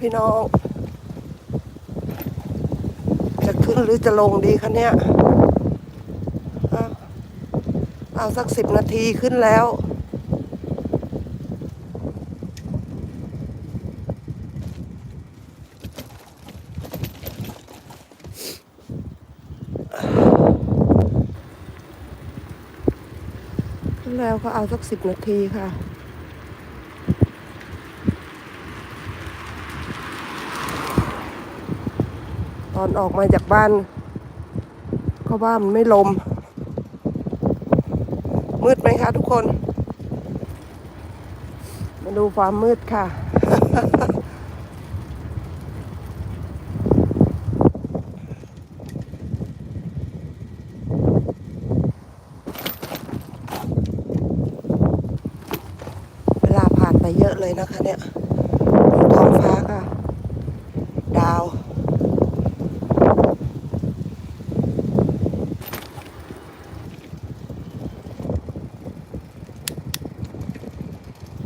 พี่น้อง จะขึ้นหรือจะลงดีคะเนี่ยเอาสักสิบนาทีขึ้นแล้ว ขึ้นแล้วก็เอาสักสิบนาทีค่ะ ตอนออกมาจากบ้าน ก็ว่ามันไม่ลม มืดไหมคะทุกคน มาดูความมืดค่ะ เวลาผ่านไปเยอะเลยนะคะเนี่ยดูท้องฟ้าค่ะ ดาว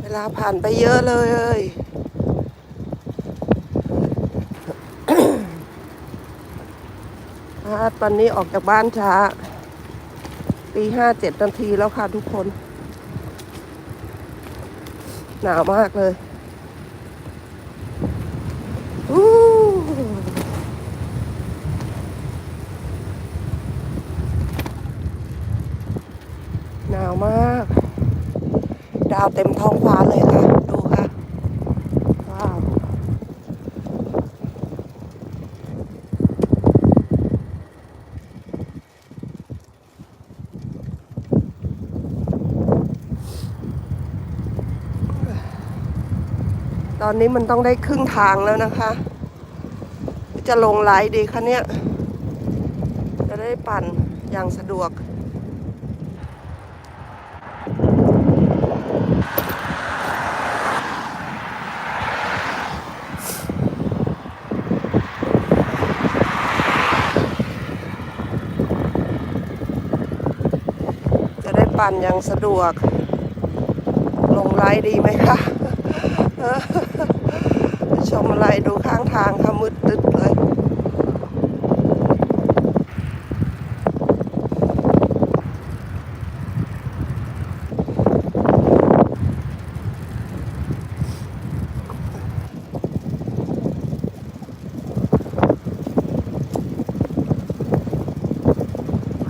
เว ลาผ่านไปเยอะเลยอ่าตอนนี้ออกจากบ้านช้าตีห้าเจ็ดนาทีแล้วค่ะทุกคน หนาวมากเลยอู้หนาวมาก ดาวเต็มท้องฟ้าเลยค่ะ ดูค่ะ ว้าว ตอนนี้มันต้องได้ครึ่งทางแล้วนะคะ จะลงไลน์ดีคะเนี่ย จะได้ปั่นอย่างสะดวก ปั่นอย่างสะดวก ลงไลดีไหมคะชมอะไรดูข้างทางค่ะมืดตึ๊ดเลย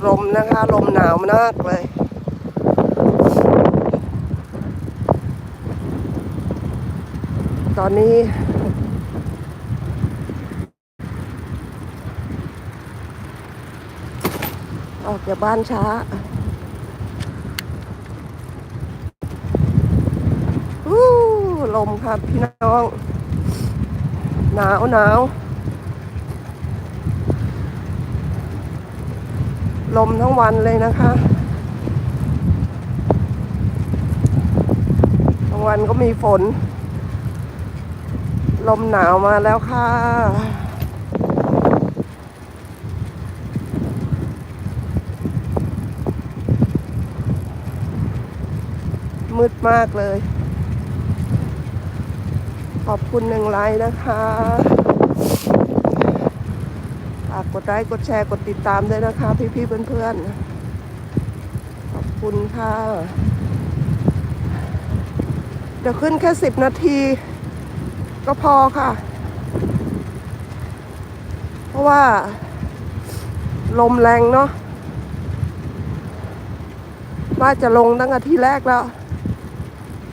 ลมนะคะ ลมหนาวมากเลย ตอนนี้ ออกจากบ้านช้าอู้ลมค่ะพี่น้อง หนาวหนาวลมทั้งวันเลยนะคะกลางวันก็มีฝน ลมหนาวมาแล้วค่ะ มืดมากเลย ขอบคุณหนึ่งไลน์นะคะฝากกดไลค์กดแชร์กดติดตามด้วยนะคะ พี่ๆเพื่อนๆ ขอบคุณค่ะ เดี๋ยวขึ้นแค่สิบนาที ก็พอค่ะ เพราะว่า ลมแรงเนาะว่าจะลงตั้งแต่ทีแรกแล้ว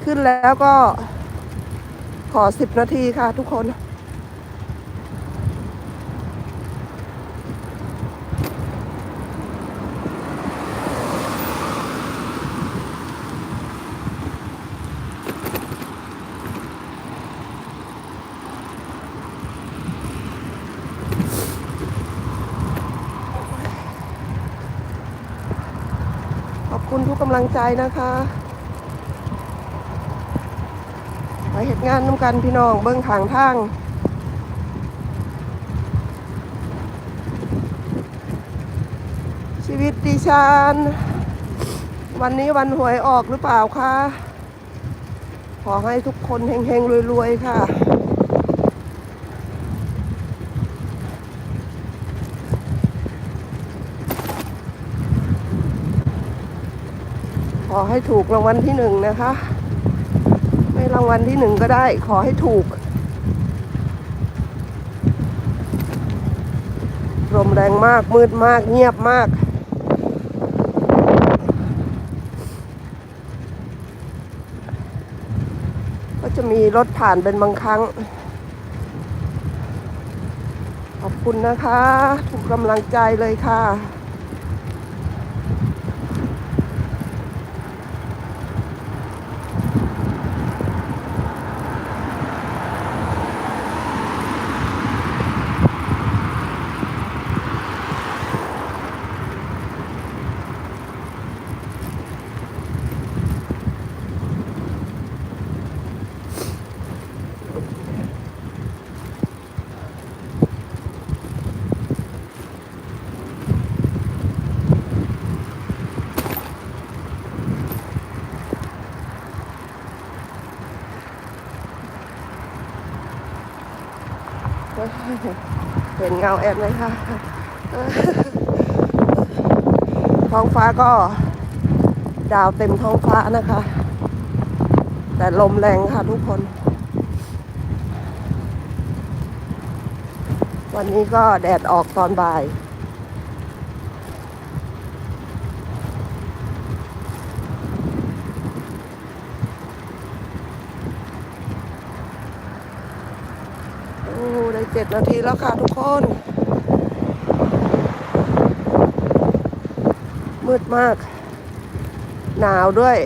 ขึ้นแล้วก็ขอสิบนาทีค่ะทุกคน กำลังใจนะคะไปเหตุงานน้ำกันพี่น้องเบิ้งทางทางชีวิตดิฉันวันนี้วันหวยออกหรือเปล่าคะ ขอให้ทุกคนเฮงๆรวยๆค่ะ อให้ถูกรางวัลที่หนึ่งนะคะ ไม่รางวัลที่หนึ่งก็ได้ ขอให้ถูกลมแรงมาก มืดมาก เงียบมาก ก็จะมีรถผ่านเป็นบางครั้ง ขอบคุณนะคะ ทุกกำลังใจเลยค่ะ เห็นเงาแอดไหมคะท้องฟ้าก็ดาวเต็มท้องฟ้านะคะ แต่ลมแรงค่ะทุกคน วันนี้ก็แดดออกตอนบ่าย โอ้ได้เจ็ดนาทีแล้วค่ะทุกคน มืดมาก หนาวด้วย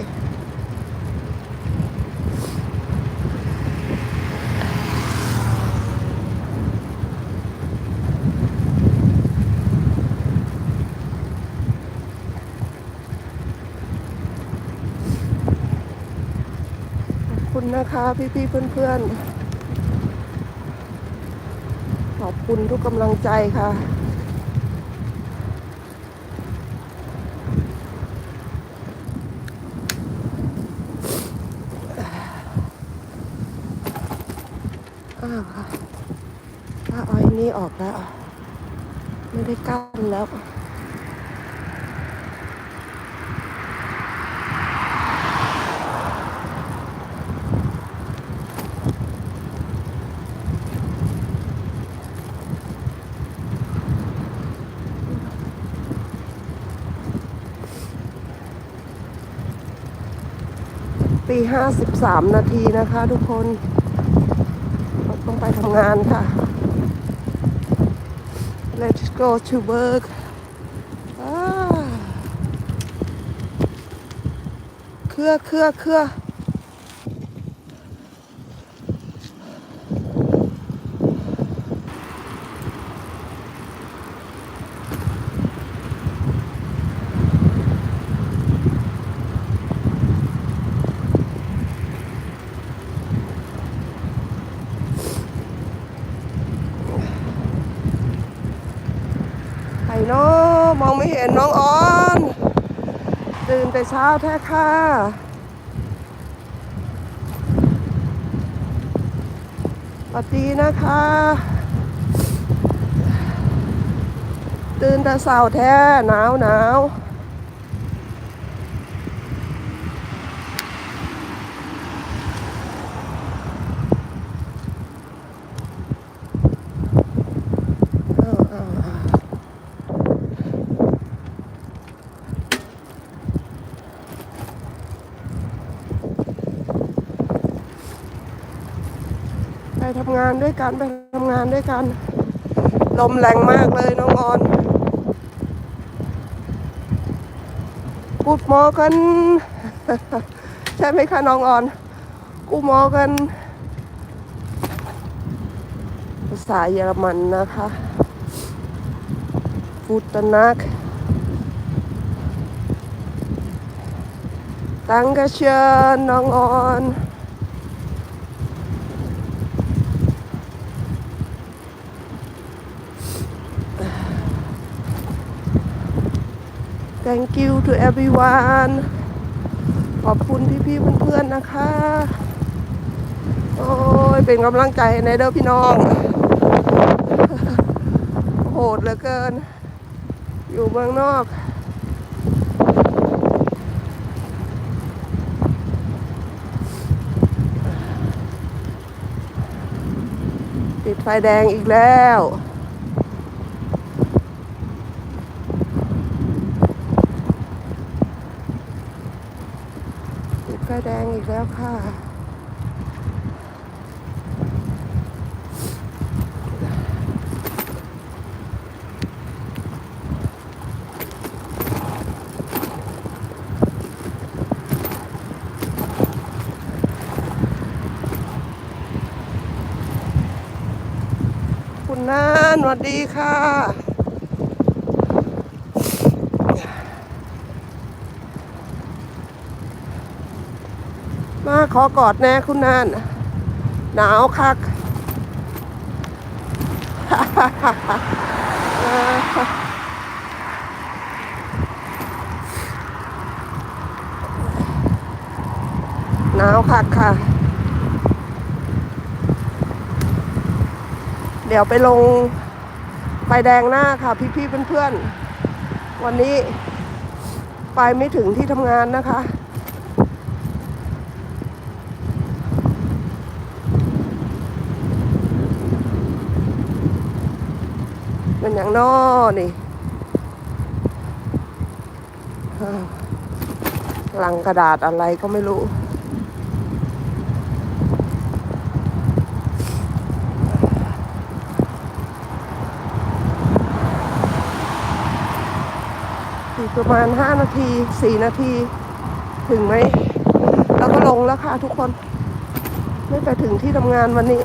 ขอบคุณนะคะพี่ๆเพื่อนๆ ขอบคุณทุกกำลังใจค่ะ อ้าวค่ะถ้าอ้อยนี่ออกแล้ว ไม่ได้กั้นแล้ว ห้าสิบสามนาทีนะคะ ทุกคนเราต้องไปทำงานค่ะ Let's go to work เครือเครือเครือ เนาะมองไม่เห็นน้องออนตื่นแต่เช้าแท้ค่ะสวัสดีนะคะ ตื่นแต่เช้าแท้หนาวหนาวอ้าวอ้าวอ้าวไป ทำงานด้วยกันไปทำงานด้วยกัน ลมแรงมากเลยน้องออนกูดมอกัน ใช่ไหมคะน้องออน กูมอกัน ภาษาเยอรมันนะคะฟูตนักตังกะเชิญน้องออน thank you to everyone ขอบคุณพี่พี่เพื่อนๆนะคะ โอ้ย เป็นกำลังใจในเด้อพี่น้อง โหดเหลือเกิน อยู่เมืองนอกติดไฟแดงอีกแล้ว แดงอีกแล้วค่ะคุณนานสวัสดีค่ะ มาขอกอดแน่คุณนานหนาวคักหนาวคักค่ะ เดี๋ยวไปลงไฟแดงหน้าค่ะ พี่ๆเพื่อนๆ วันนี้ไปไม่ถึงที่ทำงานนะคะ นอย่างนอนี่ลังกระดาษอะไรก็ไม่รู้ีประมาณ 5 นาที 4 นาที ถึงไหมแล้วก็ลงแล้วค่ะทุกคน ไม่ไปถึงที่ทำงานวันนี้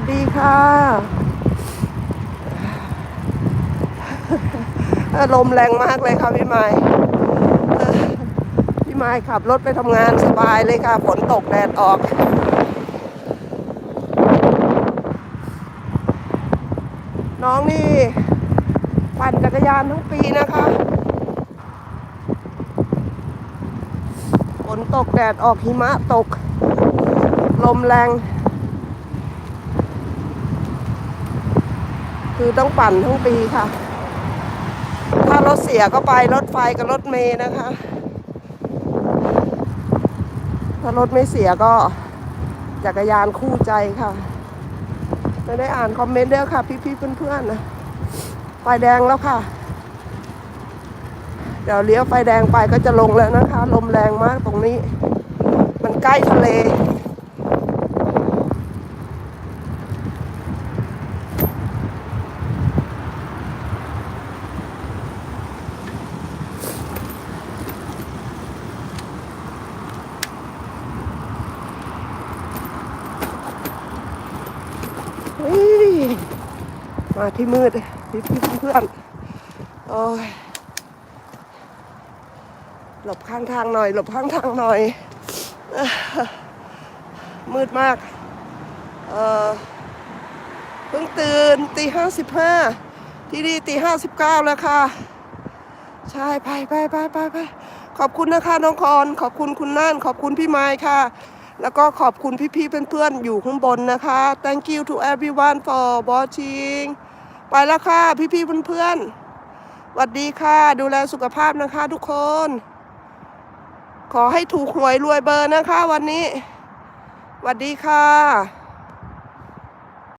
วัสดีค่ะ ลมแรงมากเลยค่ะพี่ไม้พี่ไม้ขับรถไปทำงานสบายเลยค่ะ ฝนตกแดดออกน้องนี่ปั่นจักรยานทั้งปีนะคะฝนตกแดดออกหิมะตก ลมแรง คือต้องปั่นทั้งปีค่ะ ถ้ารถเสียก็ไปรถไฟกับรถเมย์นะคะ ถ้ารถไม่เสียก็จักรยานคู่ใจค่ะไม่ได้อ่านคอมเมนต์เด้อค่ะ พี่ๆเพื่อนๆนะไฟแดงแล้วค่ะ เดี๋ยวเลี้ยวไฟแดงไปก็จะลงแล้วนะคะ ลมแรงมากตรงนี้ มันใกล้ทะเล เฮ้ย มาที่มืดพี่พี่เพื่อนโอ้ยหลบข้างทางหน่อย หลบข้างทางหน่อย มืดมาก เออเพิ่งตื่นตีห้าสิบห้าที่นี่ตีห้าสิบเก้าแล้วค่ะ ใช่ไปไปไปไปไปขอบคุณนะคะน้องคอนขอบคุณคุณน่าน ขอบคุณพี่ไม้ค่ะ แล้วก็ขอบคุณพี่ๆเพื่อนๆอยู่ข้างบนนะคะ thank you to everyone for watching ไปแล้วค่ะ พี่ๆเพื่อนๆสวัสดีค่ะ ดูแลสุขภาพนะคะทุกคน ขอให้ถูกหวยรวยเบอร์นะคะวันนี้สวัสดีค่ะ